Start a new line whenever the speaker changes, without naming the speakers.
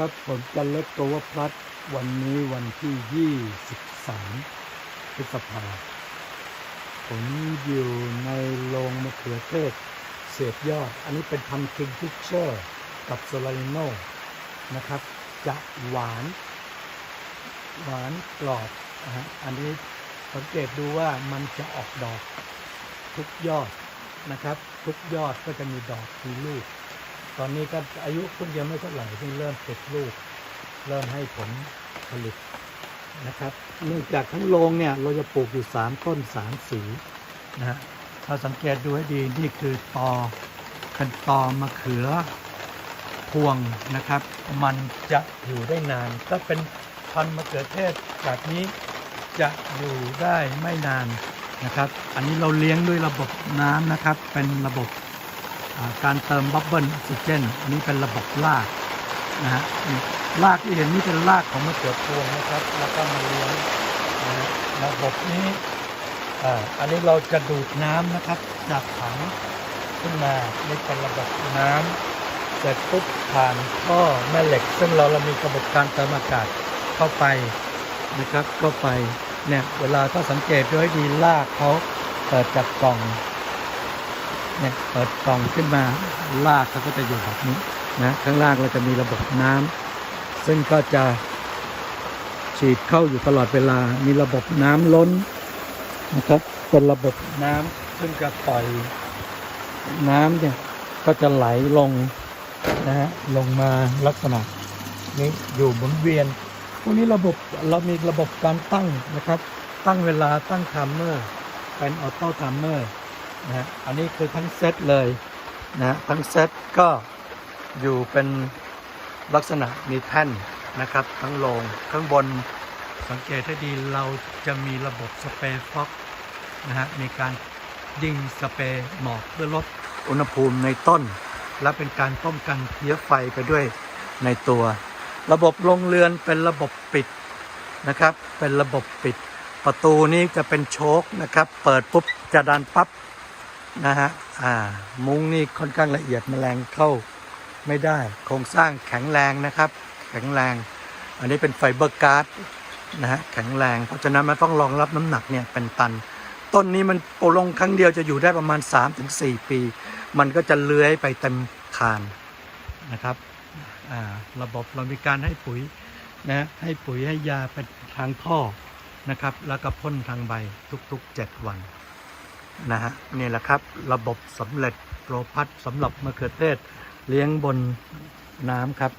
ครับผมจันเล็กโกวพลัดวันนี้วันที่ 23พฤษภาผมอยู่ในโรงมะเขือเทศเศษยอด อันนี้เป็นพันคิงพิชเชอร์ กับโซลาริโนนะครับ จะหวาน หวานกรอบนะฮะอันนี้สังเกตดูว่ามันจะออกดอกทุกยอดนะครับ ทุกยอดก็จะมีดอกมีลูก ตอนนี้ก็อายุเพิ่งยังไม่เท่าไหร่เพิ่งเริ่มติดลูก เริ่มให้ผลผลิตนะครับ เนื่องจากทั้งโรงเนี่ยเราจะปลูกอยู่ 3 ต้น 3 สีนะฮะถ้าสังเกตดูให้ดีนี่คือตอคันตอมะเขือพวงนะครับ มันจะอยู่ได้นานก็เป็นพันมะเขือเทศแบบนี้จะอยู่ได้ไม่นานนะครับ อันนี้เราเลี้ยงด้วยระบบน้ำนะครับ เป็นระบบ การเติมบับเบิลออกซิเจนอันนี้เป็นระบบรากนะฮะนี่รากที่เห็นนี่เป็นรากของมะเขือพวงนะครับ แล้วก็มาเลี้ยงนะระบบนี้อ่าอันนี้เราจะดูดน้ำนะครับ จากถังขึ้นมานี่เป็นระบบน้ำเสร็จปุ๊บผ่านท่อแม่เหล็ก ซึ่งเราเรามีระบบการเติมอากาศเข้าไปนะครับเข้าไปเนี่ยเวลาถ้าสังเกตดูให้ดีรากเขาเปิดจากกล่อง เนี่ยเปิดกล่องขึ้นมาลากเขาก็จะอยู่แบบนี้นะข้างล่างเราจะมีระบบน้ำซึ่งก็จะฉีดเข้าอยู่ตลอดเวลา มีระบบน้ำล้นนะครับเป็นระบบน้ำซึ่งจะปล่อยน้ำเนี่ยก็จะไหลลงนะฮะลงมาลักษณะนี้อยู่หมุนเวียนพวกนี้ระบบเรามีระบบการตั้งนะครับ ตั้งเวลาตั้งไทม์เมอร์เป็นออโต้ไทม์เมอร์ นะอันนี้คือทั้งเซตเลยนะทั้งเซตก็อยู่เป็นลักษณะมีแท่นนะครับ ทั้งโรงข้างบนสังเกตให้ดีเราจะมีระบบสเปรย์ฟอกนะฮะมีการยิงสเปรย์หมอกเพื่อลดอุณหภูมิในต้น และเป็นการป้องกันเพี้ยไฟไปด้วยในตัว ระบบโรงเรือนเป็นระบบปิดนะครับ เป็นระบบปิด ประตูนี้จะเป็นโชคนะครับ เปิดปุ๊บจะดันปั๊บ นะฮะอ่า มุ้งนี่ค่อนข้างละเอียดแมลงเข้าไม่ได้ โครงสร้างแข็งแรงนะครับ แข็งแรง อันนี้เป็นไฟเบอร์การ์ดนะฮะแข็งแรง เพราะฉะนั้นมันต้องรองรับน้ำหนักเนี่ยเป็นตัน ต้นนี้มันโปลงครั้งเดียวจะอยู่ได้ประมาณ 3-4 ปี มันก็จะเลื้อยไปเต็มคานนะครับอ่าระบบเรามีการให้ปุ๋ยนะให้ปุ๋ยให้ยาเป็นทางท่อนะครับ แล้วก็พ่นทางใบทุกๆ 7 วัน นะฮะนี่แหละครับระบบสำเร็จโปรพัดสำหรับมะเขือเทศเลี้ยงบนน้ำครับ